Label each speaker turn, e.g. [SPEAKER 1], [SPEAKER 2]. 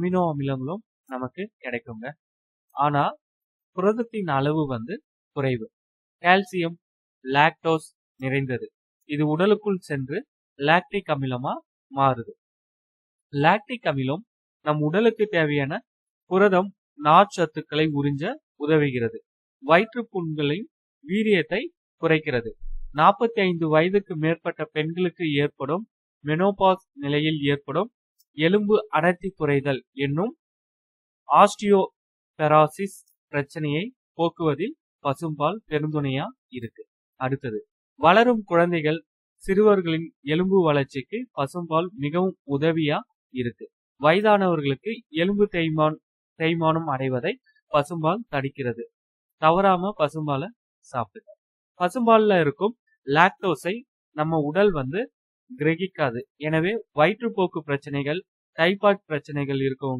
[SPEAKER 1] Amino அமிலங்களும் நமக்கு கிடைக்குங்க. ஆனா புரதத்தின் அளவு வந்து குறைவு. கால்சியம் லாக்டோஸ் நிறைந்தது. இது உடலுக்குள் சென்று லாக்டிக் அமிலமா மாறுது. லாக்டிக் அமிலம் நம் உடலுக்கு தேவையான புரதம் நார்ச்சத்துக்களை உறிஞ்ச உதவுகிறது. வயிற்று புண்களின் வீரியத்தை குறைக்கிறது. நாற்பத்தி ஐந்து வயதுக்கு மேற்பட்ட பெண்களுக்கு ஏற்படும் மெனோபாஸ் நிலையில் ஏற்படும் எலும்பு அடர்த்தி குறைதல் என்னும் ஆஸ்டியோபெராசிஸ் பிரச்சனையை போக்குவதில் பசும்பால் பெருந்துணையா இருக்கு. அடுத்தது வளரும் குழந்தைகள் சிறுவர்களின் எலும்பு வளர்ச்சிக்கு பசும்பால் மிகவும் உதவியா இருக்கு. வயதானவர்களுக்கு எலும்பு தேய்மான் தேய்மானம் அடைவதை பசும்பால் தடுக்கிறது. தவறாம பசும்பாலை சாப்பிடுங்க. பசும்பால்ல இருக்கும் லாக்டோஸை நம்ம உடல் வந்து கிரகிக்காது. எனவே வயிற்றுப்போக்கு பிரச்சனைகள் டைபாய்ட் பிரச்சனைகள் இருக்கும்